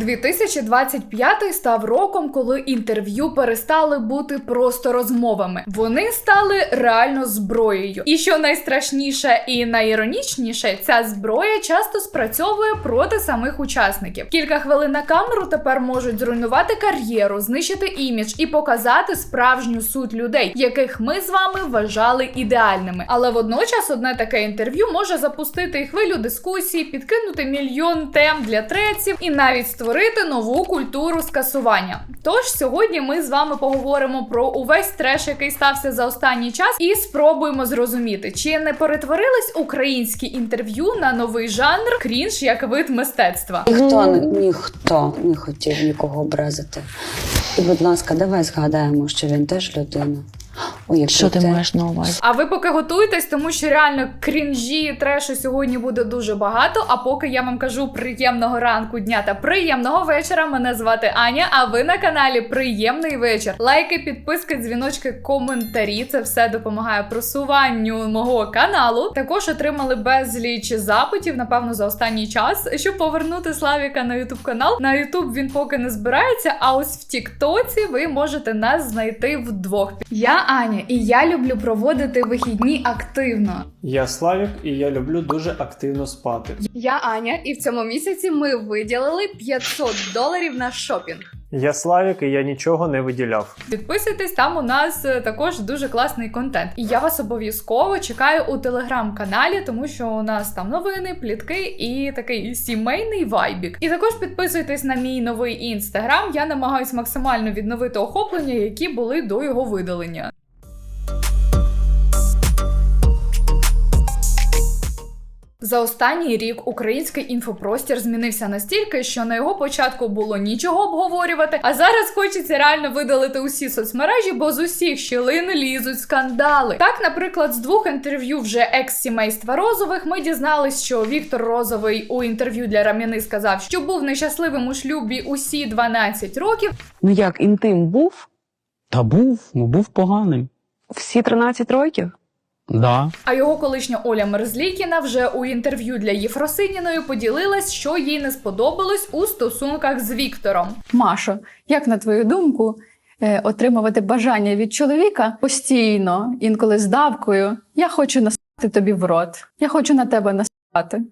2025 став роком, коли інтерв'ю перестали бути просто розмовами. Вони стали реально зброєю. І що найстрашніше і найіронічніше, ця зброя часто спрацьовує проти самих учасників. Кілька хвилин на камеру тепер можуть зруйнувати кар'єру, знищити імідж і показати справжню суть людей, яких ми з вами вважали ідеальними. Але водночас одне таке інтерв'ю може запустити хвилю дискусій, підкинути мільйон тем для треців і навіть створити нову культуру скасування. Тож сьогодні ми з вами поговоримо про увесь треш, який стався за останній час, і спробуємо зрозуміти, чи не перетворились українські інтерв'ю на новий жанр крінж як вид мистецтва. Ніхто ніхто не хотів нікого образити. І, будь ласка, давай згадаємо, що він теж людина. Якій Що ти те- маєш на увазі? А ви поки готуєтесь, тому що реально крінжі трешу сьогодні буде дуже багато. А поки я вам кажу приємного ранку, дня та приємного вечора. Мене звати Аня. А ви на каналі Приємний вечір. Лайки, підписки, дзвіночки, коментарі. Це все допомагає просуванню мого каналу. Також отримали безліч запитів, напевно, за останній час, щоб повернути Славіка на Ютуб канал. На Ютуб він поки не збирається. А ось в Тіктоці ви можете нас знайти вдвох. Я Аня, і я люблю проводити вихідні активно. Я Славік, і я люблю дуже активно спати. Я Аня, і в цьому місяці ми виділили 500 доларів на шопінг. Я Славік, і я нічого не виділяв. Підписуйтесь, там у нас е, також дуже класний контент. І я вас обов'язково чекаю у телеграм-каналі, тому що у нас там новини, плітки і такий сімейний вайбік. І також підписуйтесь на мій новий інстаграм. Я намагаюсь максимально відновити охоплення, які були до його видалення. За останній рік український інфопростір змінився настільки, що на його початку було нічого обговорювати, а зараз хочеться реально видалити усі соцмережі, бо з усіх щілин лізуть скандали. Так, наприклад, з двох інтерв'ю вже екс-сімейства Розових ми дізнались, що Віктор Розовий у інтерв'ю для Рам'яни сказав, що був нещасливим у шлюбі усі 12 років. Ну як інтим був Та був, ну був поганим. всі 13 років? Да. А його колишня Оля Мерзлікіна вже у інтерв'ю для Єфросиніної поділилась, що їй не сподобалось у стосунках з Віктором. Машо, як на твою думку, е, отримувати бажання від чоловіка постійно, інколи з давкою? Я хочу насати тобі в рот. Я хочу на тебе насати.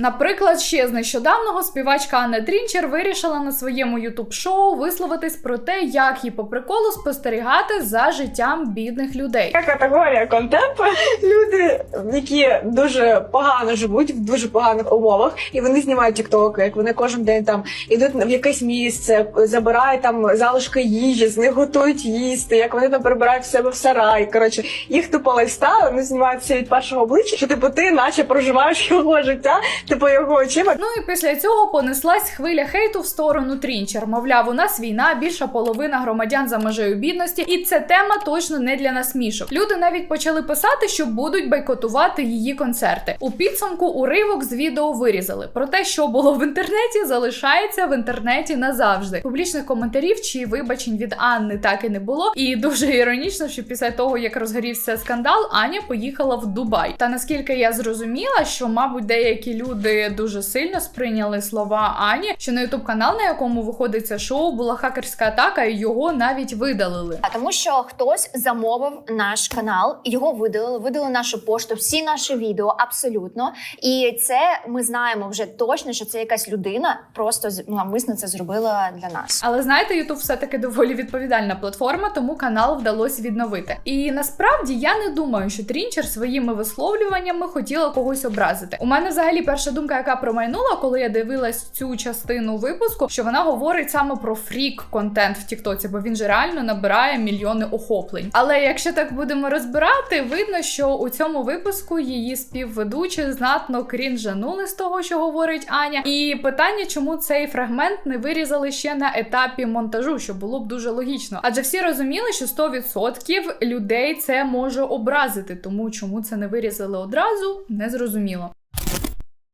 Наприклад, ще з нещодавнього співачка Анна Трінчер вирішила на своєму ютуб-шоу висловитись про те, як їй по приколу спостерігати за життям бідних людей. Така категорія контенту. Люди, які дуже погано живуть в дуже поганих умовах, і вони знімають тіктоки, як вони кожен день там ідуть в якесь місце, забирають там залишки їжі, з них готують їсти, як вони там прибирають в себе в сарай. Коротше, їх тупо лайфстайл, вони знімаються від першого обличчя, що типу ти наче проживаєш його життя, типу його очима. Ну і після цього понеслась хвиля хейту в сторону Трінчер. Мовляв, у нас війна, більша половина громадян за межею бідності, і ця тема точно не для насмішок. Люди навіть почали писати, що будуть бойкотувати її концерти. У підсумку уривок з відео вирізали. Про те, що було в інтернеті, залишається в інтернеті назавжди. Публічних коментарів чи вибачень від Анни так і не було. І дуже іронічно, що після того, як розгорівся скандал, Аня поїхала в Дубай. Та наскільки я зрозуміла, що мабуть деякі люди дуже сильно сприйняли слова Ані, що на ютуб канал, на якому виходить це шоу, була хакерська атака, і його навіть видалили. А тому, що хтось замовив наш канал, його видалили, видали нашу пошту, всі наші відео абсолютно. І це ми знаємо вже точно, що це якась людина просто ну, навмисно це зробила для нас. Але знаєте, Ютуб все таки доволі відповідальна платформа, тому канал вдалося відновити. І насправді я не думаю, що Трінчер своїми висловлюваннями хотіла когось образити. У мене взагалі перша думка, яка промайнула, коли я дивилась цю частину випуску, що вона говорить саме про фрік контент в Тіктоці, бо він же реально набирає мільйони охоплень. Але якщо так будемо розбирати, видно, що у цьому випуску її співведучі знатно крінжанули з того, що говорить Аня. І питання, чому цей фрагмент не вирізали ще на етапі монтажу, що було б дуже логічно. Адже всі розуміли, що 100% людей це може образити, тому чому це не вирізали одразу, не зрозуміло.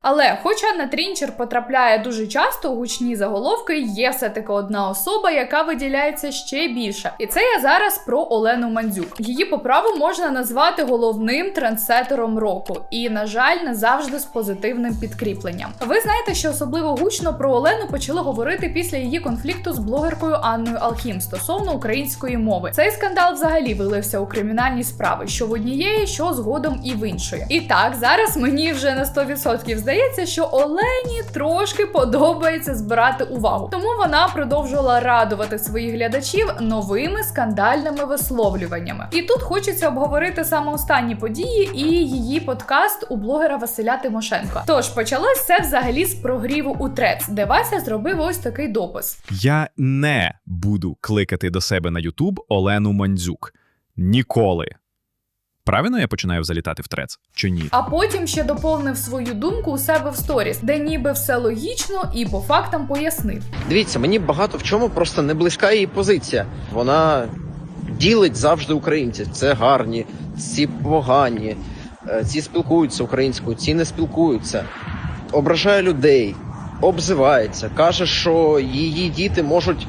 Але, хоча на трінчер потрапляє дуже часто у гучні заголовки, є все-таки одна особа, яка виділяється ще більше. І це я зараз про Олену Мандзюк. Її по праву можна назвати головним трендсетером року, і, на жаль, не завжди з позитивним підкріпленням. Ви знаєте, що особливо гучно про Олену почали говорити після її конфлікту з блогеркою Анною Алхім стосовно української мови. Цей скандал взагалі вилився у кримінальні справи, що в однієї, що згодом і в іншої. І так, зараз мені вже на 100% здається, що Олені трошки подобається збирати увагу. Тому вона продовжувала радувати своїх глядачів новими скандальними висловлюваннями. І тут хочеться обговорити саме останні події і її подкаст у блогера Василя Тимошенко. Тож почалось все взагалі з прогріву у Трец, де Вася зробив ось такий допис. Я не буду кликати до себе на Ютуб Олену Мандзюк. Ніколи. Правильно я починаю залітати в трец? Чи ні? А потім ще доповнив свою думку у себе в сторіс, де ніби все логічно і по фактам пояснив. Дивіться, мені багато в чому просто не близька її позиція. Вона ділить завжди українців. Це гарні, ці погані, е, ці спілкуються українською, ці не спілкуються. Ображає людей, обзивається, каже, що її діти можуть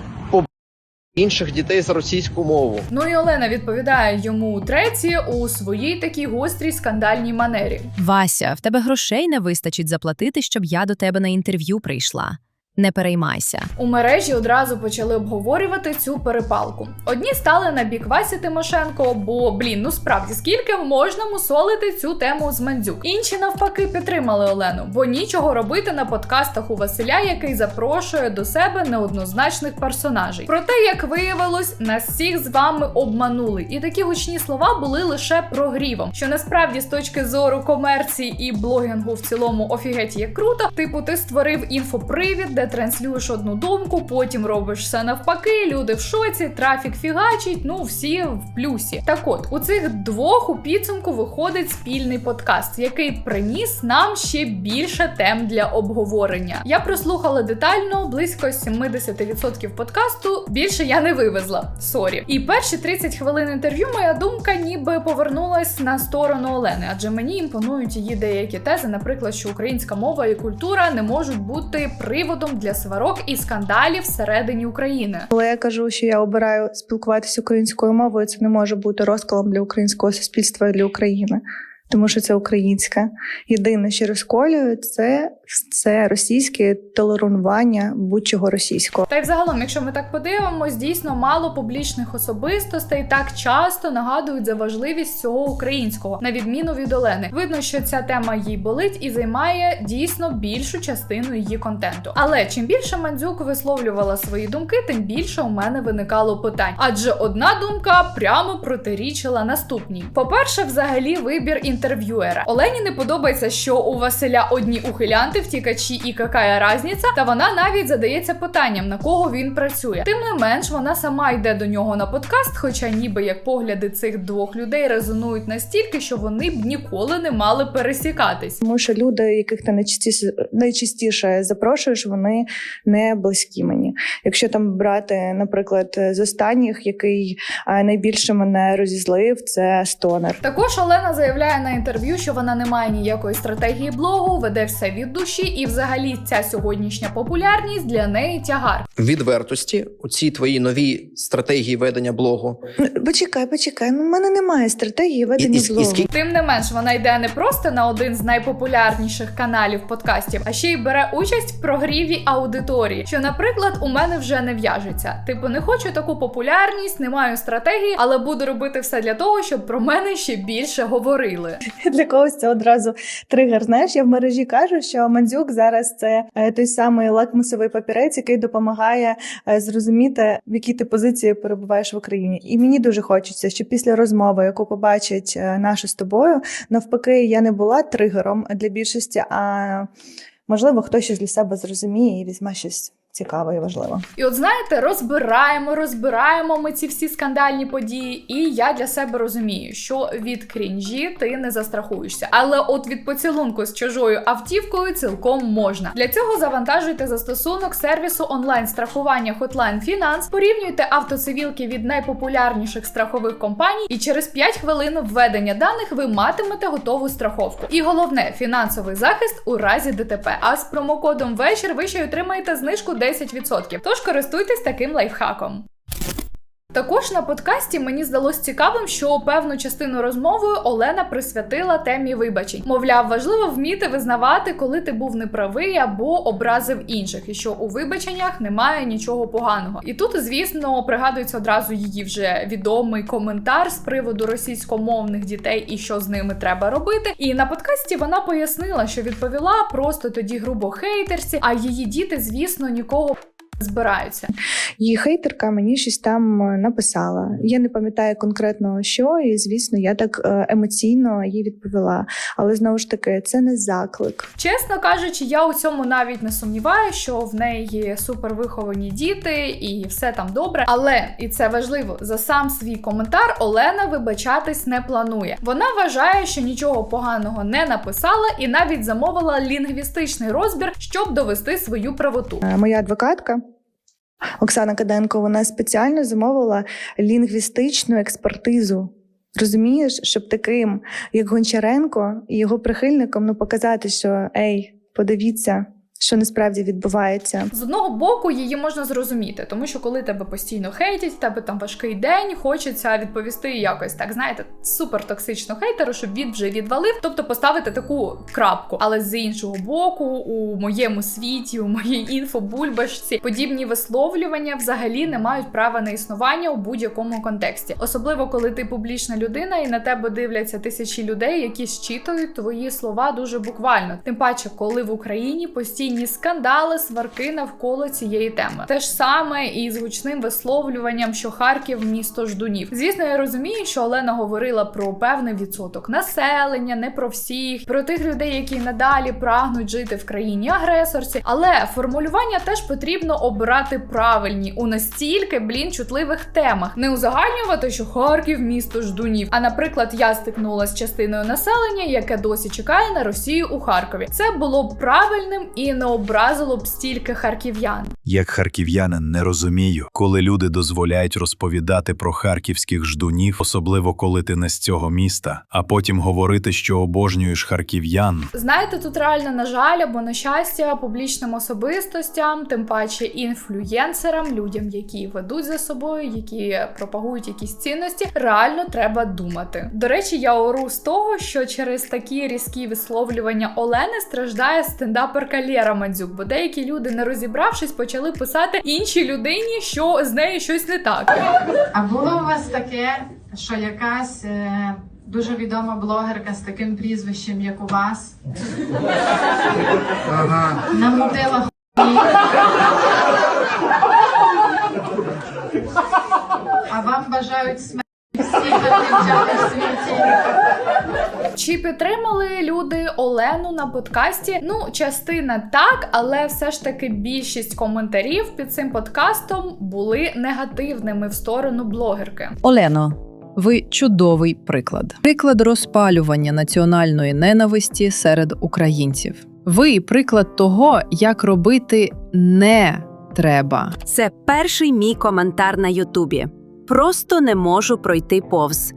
інших дітей за російську мову. Ну і Олена відповідає йому у треці у своїй такій гострій скандальній манері. Вася, в тебе грошей не вистачить заплатити, щоб я до тебе на інтерв'ю прийшла. Не переймайся. У мережі одразу почали обговорювати цю перепалку. Одні стали на бік Васі Тимошенко, бо блін, ну справді скільки можна мусолити цю тему з Мандзюк. Інші навпаки підтримали Олену, бо нічого робити на подкастах у Василя, який запрошує до себе неоднозначних персонажей. Проте, як виявилось, нас всіх з вами обманули, і такі гучні слова були лише прогрівом. Що насправді з точки зору комерції і блогінгу в цілому офігеть як круто. Типу, ти створив інфопривід, де транслюєш одну думку, потім робиш все навпаки. Люди в шоці, трафік фігачить. Ну всі в плюсі. Так от у цих двох у підсумку виходить спільний подкаст, який приніс нам ще більше тем для обговорення. Я прослухала детально близько 70% подкасту. Більше я не вивезла. Сорі. І перші 30 хвилин інтерв'ю моя думка ніби повернулась на сторону Олени, адже мені імпонують її деякі тези, наприклад, що українська мова і культура не можуть бути приводом для сварок і скандалів всередині України. Коли я кажу, що я обираю спілкуватися українською мовою, це не може бути розколом для українського суспільства для України. Тому що це українське. Єдине, що розколює, це, це російське толерування будь-чого російського. Та й взагалом, якщо ми так подивимось, дійсно мало публічних особистостей так часто нагадують за важливість цього українського, на відміну від Олени. Видно, що ця тема їй болить і займає дійсно більшу частину її контенту. Але чим більше Мандзюк висловлювала свої думки, тим більше у мене виникало питань. Адже одна думка прямо протирічила наступній. По-перше, взагалі вибір інтерв'юера. Олені не подобається, що у Василя одні ухилянти, втікачі і какая разниця, та вона навіть задається питанням, на кого він працює. Тим не менш, вона сама йде до нього на подкаст, хоча ніби як погляди цих двох людей резонують настільки, що вони б ніколи не мали пересікатись. Тому що люди, яких ти найчастіше, найчастіше запрошуєш, вони не близькі мені. Якщо там брати, наприклад, з останніх, який е, найбільше мене розізлив, це стонер. Також Олена заявляє на інтерв'ю, що вона не має ніякої стратегії блогу, веде все від душі, і взагалі ця сьогоднішня популярність для неї тягар. Відвертості, оці твої нові стратегії ведення блогу. Почекай, почекай. Ну, в мене немає стратегії ведення і- і блогу. скільки- Тим не менш, вона йде не просто на один з найпопулярніших каналів подкастів, а ще й бере участь в прогріві аудиторії. Що, наприклад, у мене вже не в'яжеться. Типу, не хочу таку популярність, не маю стратегії, але буду робити все для того, щоб про мене ще більше говорили. Для когось це одразу тригер. Знаєш, я в мережі кажу, що Мандзюк зараз це е, той самий лакмусовий папірець, який допомагає е, зрозуміти, в якій ти позиції перебуваєш в Україні. І мені дуже хочеться, щоб після розмови, яку побачить е, нашу з тобою, навпаки, я не була тригером для більшості, а можливо, хтось щось для себе зрозуміє і візьме щось цікаво і важливо. І от знаєте, розбираємо, розбираємо ми ці всі скандальні події. І я для себе розумію, що від крінжі ти не застрахуєшся. Але от від поцілунку з чужою автівкою цілком можна. Для цього завантажуйте застосунок сервісу онлайн страхування Hotline Finance, порівнюйте автоцивілки від найпопулярніших страхових компаній, і через 5 хвилин введення даних ви матимете готову страховку. І головне фінансовий захист у разі ДТП. А з промокодом вечір ви ще й отримаєте знижку 10%. Тож користуйтесь таким лайфхаком. Також на подкасті мені здалось цікавим, що певну частину розмови Олена присвятила темі вибачень. Мовляв, важливо вміти визнавати, коли ти був неправий або образив інших, і що у вибаченнях немає нічого поганого. І тут, звісно, пригадується одразу її вже відомий коментар з приводу російськомовних дітей і що з ними треба робити. І на подкасті вона пояснила, що відповіла просто тоді грубо хейтерці, а її діти, звісно, нікого збираються. Її хейтерка мені щось там е, написала. Я не пам'ятаю конкретно що, і звісно, я так е, емоційно їй відповіла. Але знову ж таки, це не заклик. Чесно кажучи, я у цьому навіть не сумніваюся, що в неї супервиховані діти і все там добре. Але і це важливо, за сам свій коментар Олена вибачатись не планує. Вона вважає, що нічого поганого не написала, і навіть замовила лінгвістичний розбір, щоб довести свою правоту. Е, Моя адвокатка. Оксана Каденко, вона спеціально замовила лінгвістичну експертизу. Розумієш, щоб таким, як Гончаренко, і його прихильникам ну показати, що ей, подивіться, що насправді відбувається. З одного боку її можна зрозуміти, тому що коли тебе постійно хейтять, тебе там важкий день, хочеться відповісти якось так, знаєте, супер токсично хейтеру, щоб він вже відвалив, тобто поставити таку крапку. Але з іншого боку, у моєму світі, у моїй інфобульбашці, подібні висловлювання взагалі не мають права на існування у будь-якому контексті, особливо коли ти публічна людина і на тебе дивляться тисячі людей, які щитують твої слова дуже буквально. Тим паче, коли в Україні постійні скандали, сварки навколо цієї теми. Те ж саме і з гучним висловлюванням, що Харків місто ждунів. Звісно, я розумію, що Олена говорила про певний відсоток населення, не про всіх, про тих людей, які надалі прагнуть жити в країні агресорці. Але формулювання теж потрібно обирати правильні у настільки блін чутливих темах, не узагальнювати, що Харків місто ждунів. А наприклад, я стикнулася з частиною населення, яке досі чекає на Росію у Харкові. Це було правильним і не образило б стільки харків'ян. Як харків'янин не розумію, коли люди дозволяють розповідати про харківських ждунів, особливо коли ти не з цього міста, а потім говорити, що обожнюєш харків'ян. Знаєте, тут реально на жаль або на щастя публічним особистостям, тим паче інфлюєнсерам, людям, які ведуть за собою, які пропагують якісь цінності, реально треба думати. До речі, я ору з того, що через такі різкі висловлювання Олени страждає стендаперка Лєра Мандзюк, бо деякі люди, не розібравшись, почали писати іншій людині, що з нею щось не так. А було у вас таке, що якась е, дуже відома блогерка з таким прізвищем, як у вас, ага. намутила а вам бажають смерті Чи підтримали люди Олену на подкасті? Ну, частина так, але все ж таки більшість коментарів під цим подкастом були негативними в сторону блогерки. Олено, ви чудовий приклад. Приклад розпалювання національної ненависті серед українців. Ви приклад того, як робити не треба. Це перший мій коментар на Ютубі. Просто не можу пройти повз.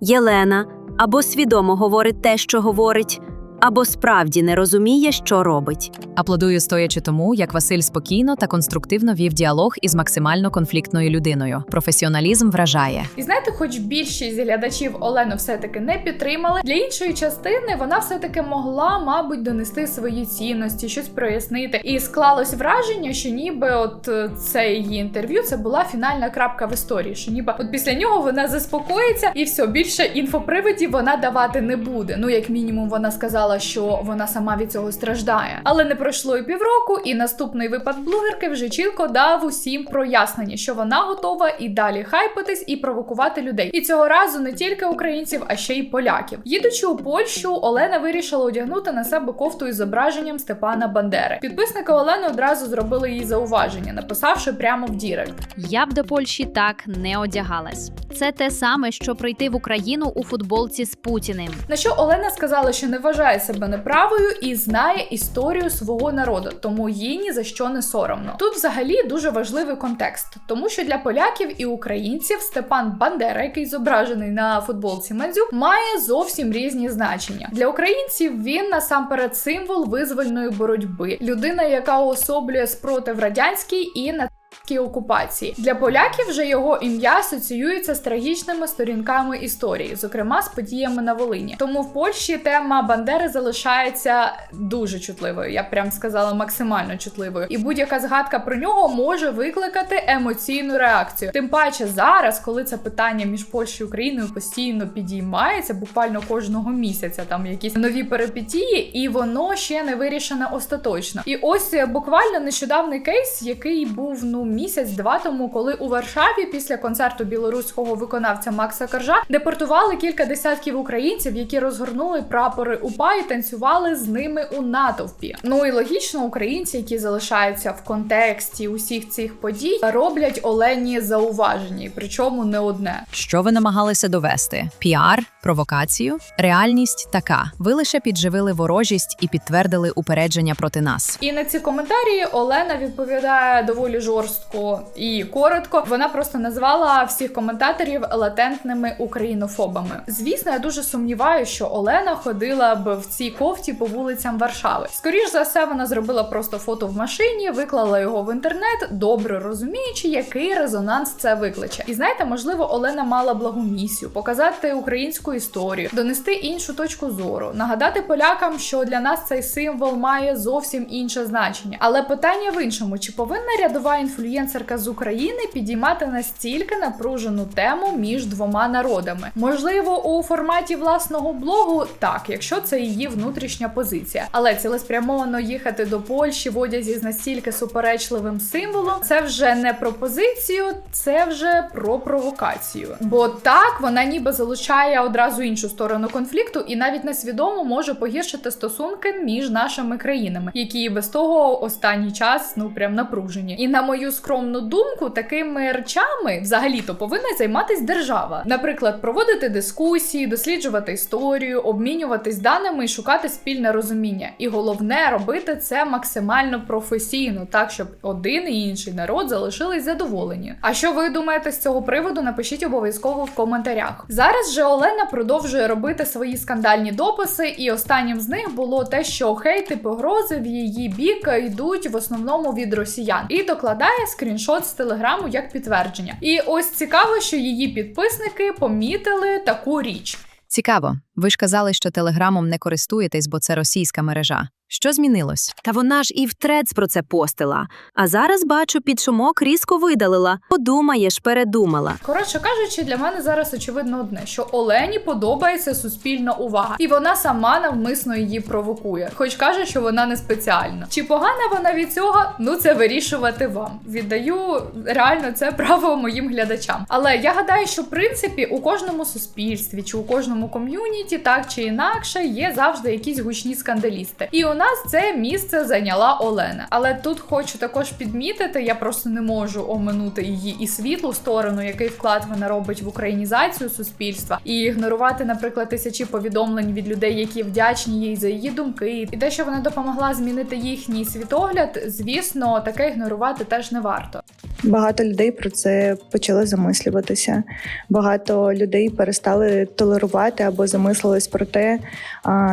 Єлена або свідомо говорить те, що говорить, або справді не розуміє, що робить. Аплодую стоячи тому, як Василь спокійно та конструктивно вів діалог із максимально конфліктною людиною. Професіоналізм вражає. І знаєте, хоч більшість глядачів Олену все-таки не підтримали, для іншої частини вона все-таки могла, мабуть, донести свої цінності, щось прояснити. І склалось враження, що ніби от е, це її інтерв'ю це була фінальна крапка в історії. Що ніби от після нього вона заспокоїться і все, більше інфоприводів вона давати не буде. Ну, як мінімум, вона сказала сказала, що вона сама від цього страждає. Але не пройшло і півроку, і наступний випад блогерки вже чітко дав усім прояснення, що вона готова і далі хайпитись і провокувати людей. І цього разу не тільки українців, а ще й поляків. Їдучи у Польщу, Олена вирішила одягнути на себе кофту із зображенням Степана Бандери. Підписники Олени одразу зробили їй зауваження, написавши прямо в Дірект. Я б до Польщі так не одягалась. Це те саме, що прийти в Україну у футболці з Путіним. На що Олена сказала, що не вважає себе неправою і знає історію свого народу, тому їй ні за що не соромно. Тут взагалі дуже важливий контекст, тому що для поляків і українців Степан Бандера, який зображений на футболці Мандзюк, має зовсім різні значення. Для українців він насамперед символ визвольної боротьби, людина, яка уособлює спротив радянській і на окупації для поляків же його ім'я асоціюється з трагічними сторінками історії, зокрема з подіями на Волині. Тому в Польщі тема Бандери залишається дуже чутливою. Я б прям сказала максимально чутливою, і будь-яка згадка про нього може викликати емоційну реакцію. Тим паче зараз, коли це питання між Польщею і Україною постійно підіймається, буквально кожного місяця там якісь нові перипетії, і воно ще не вирішене остаточно. І ось е, буквально нещодавний кейс, який був ну місяць-два тому, коли у Варшаві після концерту білоруського виконавця Макса Коржа депортували кілька десятків українців, які розгорнули прапори УПА і танцювали з ними у натовпі. Ну і логічно, українці, які залишаються в контексті усіх цих подій, роблять Олені зауваження, причому не одне. Що ви намагалися довести? Піар, провокацію? Реальність така. Ви лише підживили ворожість і підтвердили упередження проти нас. І на ці коментарі Олена відповідає доволі жорстко і коротко. Вона просто назвала всіх коментаторів латентними українофобами. Звісно, я дуже сумніваюся, що Олена ходила б в цій кофті по вулицям Варшави. Скоріш за все, вона зробила просто фото в машині, виклала його в інтернет, добре розуміючи, який резонанс це викличе. І знаєте, можливо, Олена мала благу місію показати українську історію, донести іншу точку зору, нагадати полякам, що для нас цей символ має зовсім інше значення. Але питання в іншому: чи повинна рядова інфлюєнсерка з України підіймати настільки напружену тему між двома народами? Можливо, у форматі власного блогу так, якщо це її внутрішня позиція, але цілеспрямовано їхати до Польщі в одязі з настільки суперечливим символом, це вже не про позицію, це вже про провокацію. Бо так вона ніби залучає одразу іншу сторону конфлікту, і навіть несвідомо може погіршити стосунки між нашими країнами, які без того останній час ну прям напружені. І на мою скромну думку, такими речами взагалі-то повинна займатися держава. Наприклад, проводити дискусії, досліджувати історію, обмінюватись даними і шукати спільне розуміння. І головне робити це максимально професійно, так щоб один і інший народ залишились задоволені. А що ви думаєте з цього приводу? Напишіть обов'язково в коментарях. Зараз же Олена продовжує робити свої скандальні дописи, і останнім з них було те, що хейти погрози в її бік йдуть в основному від росіян, і докладає скріншот з телеграму як підтвердження. І ось цікаво, що її підписники помітили таку річ. Цікаво, ви ж казали, що телеграмом не користуєтесь, бо це російська мережа. Що змінилось? Та вона ж і в трец про це постила. А зараз бачу, під шумок різко видалила. Подумаєш, передумала. Коротше кажучи, для мене зараз очевидно одне, що Олені подобається суспільна увага, і вона сама навмисно її провокує, хоч каже, що вона не спеціально. Чи погана вона від цього? Ну це вирішувати вам. Віддаю реально це право моїм глядачам. Але я гадаю, що в принципі у кожному суспільстві чи у кожному ком'юніті, так чи інакше, є завжди якісь гучні скандалісти. І у нас це місце зайняла Олена. Але тут хочу також підмітити, я просто не можу оминути її і світлу сторону, який вклад вона робить в українізацію суспільства, і ігнорувати, наприклад, тисячі повідомлень від людей, які вдячні їй за її думки, і те, що вона допомогла змінити їхній світогляд, звісно, таке ігнорувати теж не варто. Багато людей про це почали замислюватися. Багато людей перестали толерувати або замислились про те,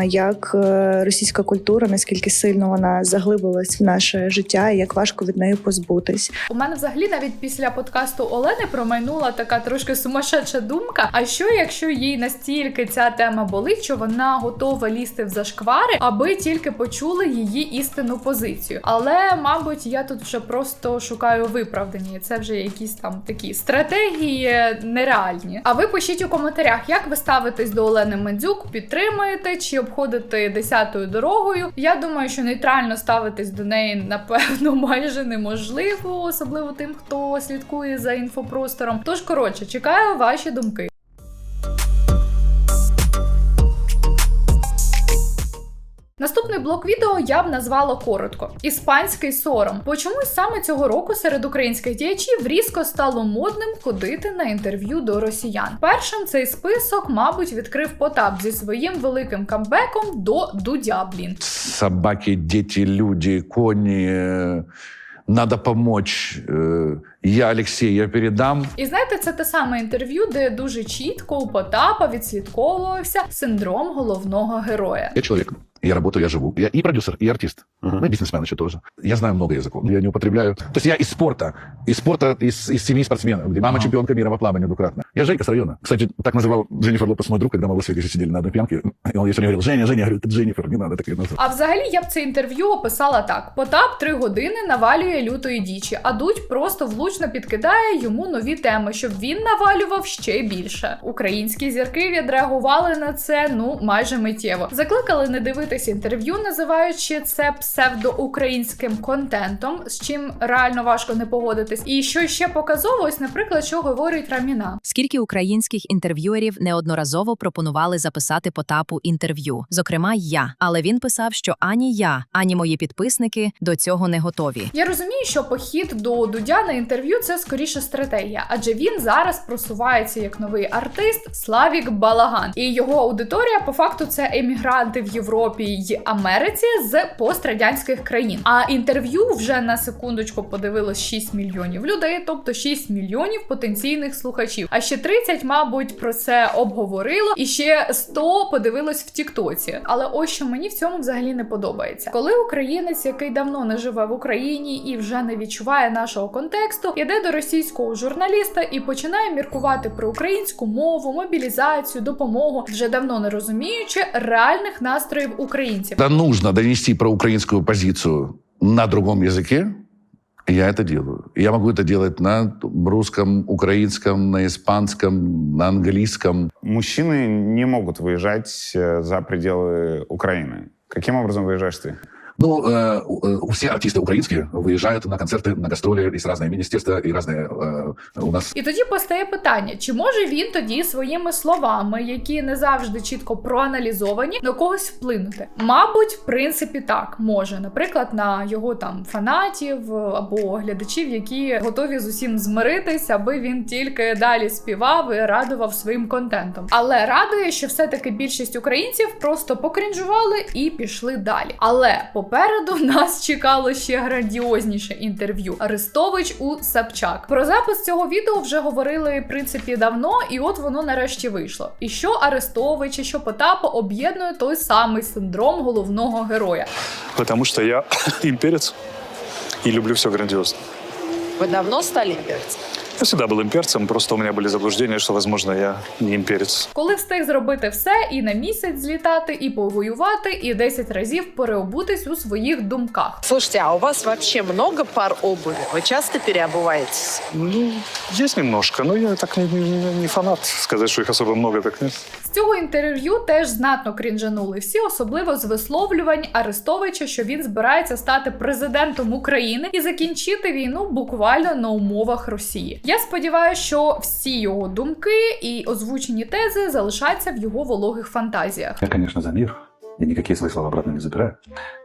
як е, російська культура, наскільки сильно вона заглибилась в наше життя, і як важко від неї позбутись. У мене взагалі навіть після подкасту Олени промайнула така трошки сумасшедша думка. А що якщо їй настільки ця тема болить, що вона готова лізти в зашквари, аби тільки почули її істинну позицію? Але, мабуть, я тут вже просто шукаю виправдання. Це вже якісь там такі стратегії нереальні. А ви пишіть у коментарях, як ви ставитесь до Олени Мандзюк, підтримуєте чи обходите десятою дорогою. Я думаю, що нейтрально ставитись до неї напевно майже неможливо, особливо тим, хто слідкує за інфопростором. Тож коротше, чекаю ваші думки. Наступний блок відео я б назвала коротко: іспанський сором. Бо чомусь саме цього року серед українських діячів різко стало модним ходити на інтерв'ю до росіян. Першим цей список, мабуть, відкрив Потап зі своїм великим камбеком до Дудя. Блін. собаки, дети, люди, кони. э, Надо помочь. Э, Я, Алексей, я передам. І знаєте, це те саме інтерв'ю, де дуже чітко у Потапа відслідковувався синдром головного героя. Я человек, я работаю, я живу. Я и продюсер, и артист. Ну, и бизнесмен еще тоже. Я знаю много языков, я не употребляю. То есть я из спорта, из спорта, из, из семьи спортсменов, где мама чемпионка мира по плаванию двукратно. Я Женька с района. Кстати, так называл Дженнифер Лопес мой друг, когда мы в Лас-Вегасе сидели на одной пьянке. И он ей все время говорил, Женя, Женя, я говорю, ты Дженнифер, не надо так ее называть. А взагалі я б це інтерв'ю описала так: Потап три години навалює лютої дічі, а Дудь просто влучно підкидає йому нові теми, щоб він навалював ще більше. Українські зірки відреагували на це ну майже миттєво. Закликали не дивитися інтерв'ю, називаючи це псевдоукраїнським контентом, з чим реально важко не погодитись. І що ще показово, ось, наприклад, що говорить Раміна. Скільки українських інтерв'юерів неодноразово пропонували записати Потапу інтерв'ю, зокрема я. Але він писав, що ані я, ані мої підписники до цього не готові. Я розумію, що похід до Дудя на інтерв'ю це скоріше стратегія, адже він зараз просувається як новий артист Славік Балаган, і його аудиторія по факту це емігранти в Європі й Америці з пострадянських країн. А інтерв'ю вже на секундочку подивилось 6 мільйонів людей, тобто 6 мільйонів потенційних слухачів. А ще 30, мабуть, про це обговорило, і ще 100 подивилось в Тіктоці. Але ось що мені в цьому взагалі не подобається. Коли українець, який давно не живе в Україні і вже не відчуває нашого контексту, іде до російського журналіста і починає міркувати про українську мову, мобілізацію, допомогу, вже давно не розуміючи реальних настроїв українців. Когда нужно донести про украинскую позицию на другом языке, я это делаю. И Я могу это делать на русском, украинском, на испанском, на английском. Мужчины не могут выезжать э, за пределы Украины. Каким образом выезжаешь ты? Ну, э, у- э, все артисты украинские выезжают на концерты, на гастроли из разные министерства и разные э, у нас І тоді постає питання: чи може він тоді своїми словами, які не завжди чітко проаналізовані, на когось вплинути? Мабуть, в принципі, так може, наприклад, на його там фанатів або глядачів, які готові з усім змиритись, аби він тільки далі співав і радував своїм контентом. Але радує, що все-таки більшість українців просто покрінжували і пішли далі. Але попереду нас чекало ще грандіозніше інтерв'ю. Арестович у Сапчак. Про запис цього відео вже говорили в принципі давно, і от воно нарешті вийшло. І що Арестович, і що Потапа об'єднує той самий синдром головного героя. Потому что я имперец и люблю все грандиозно. Вы давно стали имперцем? Я всегда был имперцем, просто у меня были заблуждения, что, возможно, я не имперец. Коли встиг зробити все і на місяць злітати, і повоювати, і 10 разів переобутись у своїх думках. Слушайте, а у вас вообще много пар обуви? Вы часто переобуваетесь? Ну, есть немножко, но я так не, не- не фанат. Сказать, что их особо много, так нет. З цього інтерв'ю теж знатно крінжанули всі, особливо з висловлювань Арестовича, що він збирається стати президентом України і закінчити війну буквально на умовах Росії. Я сподіваюся, що всі його думки і озвучені тези залишаться в його вологих фантазіях. Я, звісно, за мир. Я ніякі свої слова обратно не забираю.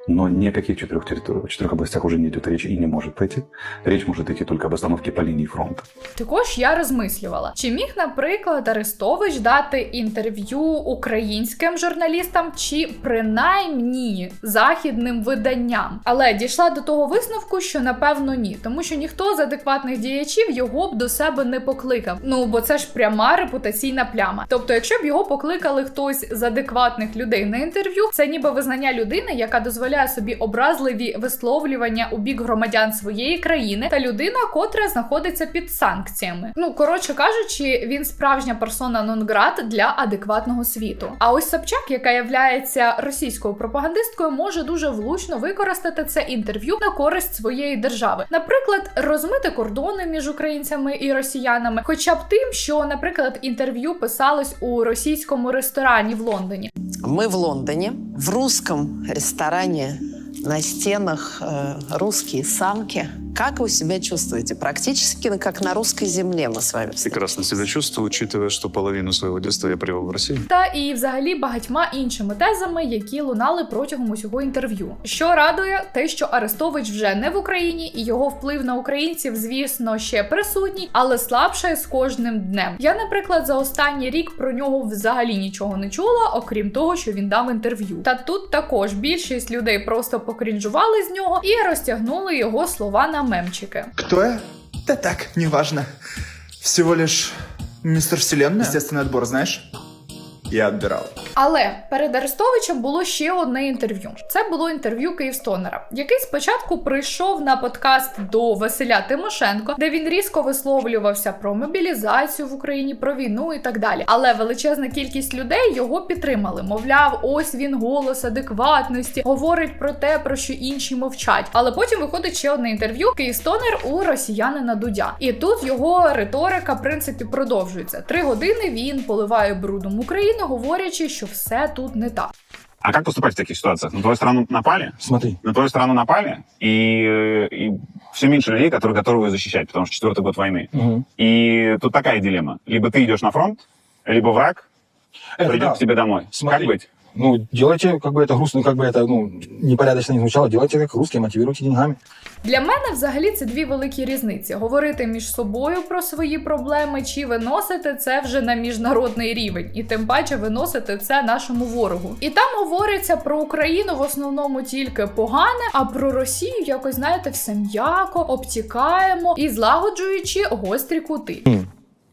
Но ни о каких четырех, четырех областях уже не идет речь и не может пойти. Речь может идти только об остановке по линии фронта. Також я розмислювала, чи міг, наприклад, Арестович дати інтерв'ю українським журналістам, чи принаймні західним виданням. Але дійшла до того висновку, що напевно ні, тому що ніхто з адекватних діячів його б до себе не покликав. Ну бо це ж пряма репутаційна пляма. Тобто, якщо б його покликали хтось з адекватних людей на інтерв'ю, це ніби визнання людини, яка дозволяє дозволяє собі образливі висловлювання у бік громадян своєї країни, та людина, котра знаходиться під санкціями. Ну коротше кажучи, він справжня персона нон-грат для адекватного світу. А ось Собчак, яка являється російською пропагандисткою, може дуже влучно використати це інтерв'ю на користь своєї держави. Наприклад, розмити кордони між українцями і росіянами, хоча б тим, що, наприклад, інтерв'ю писалось у російському ресторані в Лондоні. Мы в Лондоне, в русском на стенах э, русские самки. Как вы себя чувствуете? Практически как на русской земле мы с вами. Прекрасно себя чувствую, учитывая, что половину своего детства я провел в России. Та і взагалі багатьма іншими тезами, які лунали протягом усього інтерв'ю. Що радує, те, що Арестович вже не в Україні, і його вплив на українців, звісно, ще присутній, але слабшає з кожним днем. Я, наприклад, за останній рік про нього взагалі нічого не чула, окрім того, що він дав інтерв'ю. Та тут також більшість людей просто покрінжували з нього і розтягнули його слова на мемчики. Кто я? Да так, неважно. Всего лишь мистер Вселенная. Естественный отбор, знаешь? Я отбирал. Але перед Арестовичем було ще одне інтерв'ю. Це було інтерв'ю Київстонера, який спочатку прийшов на подкаст до Василя Тимошенко, де він різко висловлювався про мобілізацію в Україні, про війну і так далі. Але величезна кількість людей його підтримали. Мовляв, ось він голос адекватності, говорить про те, про що інші мовчать. Але потім виходить ще одне інтерв'ю Київстонер у росіянина Дудя. І тут його риторика, в принципі, продовжується. Три години він поливає брудом Україну, говорячи, що все тут не так. А как поступать в таких ситуациях? На твою страну напали? Смотри. На твою страну напали, и, и все меньше людей, которые готовы ее защищать, потому что четвертый год войны. Мгм. И тут такая дилемма. Либо ты идешь на фронт, либо враг Это придет да. к тебе домой. Смотри. Как быть? Ну, делайте, как бы это грустно, как бы это, ну, непорядочно не звучало, делайте как русские, мотивируйте деньгами. Для мене взагалі це дві великі різниці: говорити між собою про свої проблеми, чи виносити це вже на міжнародний рівень, і тим паче виносити це нашому ворогу. І там говориться про Україну в основному тільки погане, а про Росію якось знаєте все м'яко, обтікаємо і злагоджуючи гострі кути.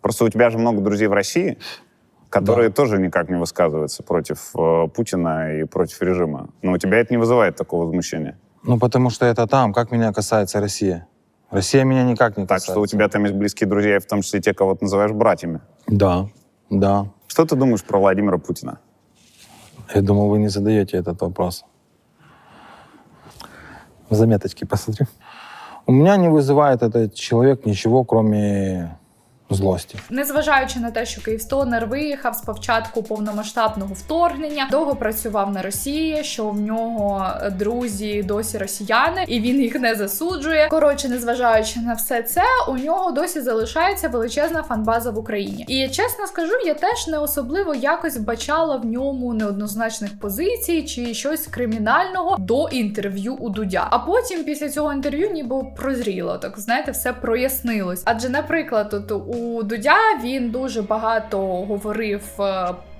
Просто у тебя же много друзей в России, Которые тоже никак не высказываются против э, Путина и против режима. Но у тебя это не вызывает такого возмущения. Ну, потому что это там. Как меня касается Россия? Россия меня никак не Так касается. что у тебя там есть близкие друзья, в том числе те, кого ты называешь братьями. Да, да. Что ты думаешь про Владимира Путина? Я думал, вы не задаете этот вопрос. В заметочки посмотрю. У меня не вызывает этот человек ничего, кроме злости. Незважаючи на те, що Київстонер виїхав з початку повномасштабного вторгнення, довго працював на Росії, що в нього друзі досі росіяни, і він їх не засуджує. Коротше, незважаючи на все це, у нього досі залишається величезна фанбаза в Україні. І чесно скажу, я теж не особливо якось бачала в ньому неоднозначних позицій чи щось кримінального до інтерв'ю у Дудя. А потім після цього інтерв'ю ніби прозріло, так знаєте, все прояснилось. Адже, наприклад, от у Дудя він дуже багато говорив.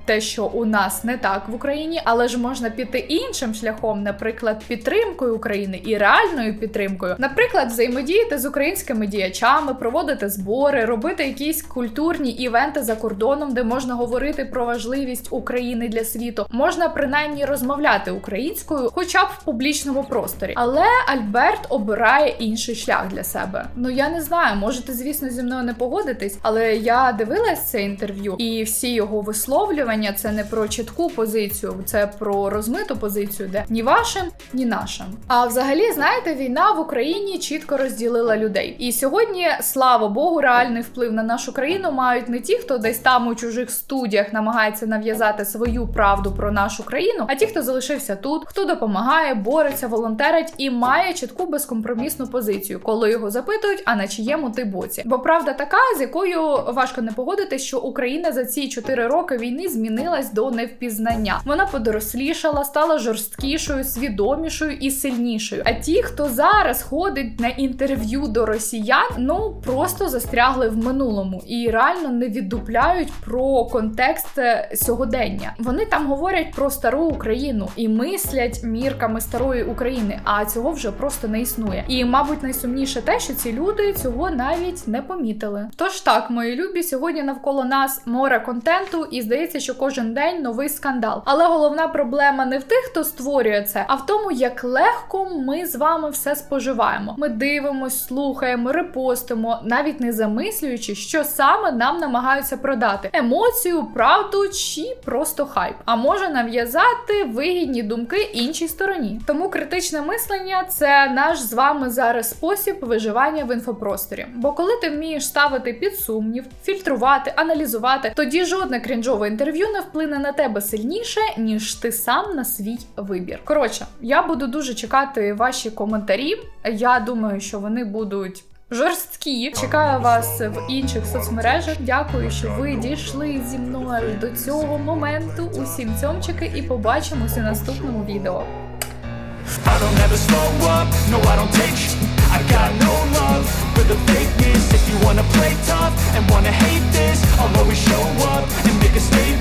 Те, що у нас не так в Україні, але ж можна піти іншим шляхом, наприклад, підтримкою України і реальною підтримкою, наприклад, взаємодіяти з українськими діячами, проводити збори, робити якісь культурні івенти за кордоном, де можна говорити про важливість України для світу. Можна принаймні розмовляти українською, хоча б в публічному просторі. Але Альберт обирає інший шлях для себе. Ну я не знаю, можете, звісно, зі мною не погодитись, але я дивилась це інтерв'ю, і всі його висловлювання це не про чітку позицію, це про розмиту позицію, де ні вашим, ні нашим. А взагалі, знаєте, війна в Україні чітко розділила людей. І сьогодні, слава Богу, реальний вплив на нашу країну мають не ті, хто десь там у чужих студіях намагається нав'язати свою правду про нашу країну, а ті, хто залишився тут, хто допомагає, бореться, волонтерить і має чітку безкомпромісну позицію, коли його запитують, а на чиєму ти боці. Бо правда така, з якою важко не погодитись, що Україна за ці 4 роки війни змінилась до невпізнання. Вона подорослішала, стала жорсткішою, свідомішою і сильнішою. А ті, хто зараз ходить на інтерв'ю до росіян, ну просто застрягли в минулому і реально не віддупляють про контекст е, сьогодення. Вони там говорять про стару Україну і мислять мірками старої України, а цього вже просто не існує. І, мабуть, найсумніше те, що ці люди цього навіть не помітили. Тож так, мої любі, сьогодні навколо нас море контенту, і здається, що що кожен день новий скандал. Але головна проблема не в тих, хто створює це, а в тому, як легко ми з вами все споживаємо. Ми дивимось, слухаємо, репостимо, навіть не замислюючи, що саме нам намагаються продати: емоцію, правду чи просто хайп. А може нав'язати вигідні думки іншій стороні. Тому критичне мислення це наш з вами зараз спосіб виживання в інфопросторі. Бо коли ти вмієш ставити під сумнів, фільтрувати, аналізувати, тоді жодне крінжове інтерв'ю не вплине на тебе сильніше, ніж ти сам на свій вибір. Коротше, я буду дуже чекати ваші коментарі. Я думаю, що вони будуть. Жорсткі, чекаю вас в інших соцмережах. Дякую, що ви дійшли зі мною до цього моменту. Усім цьомчики, і побачимось у наступному відео. I'll always show up and make a statement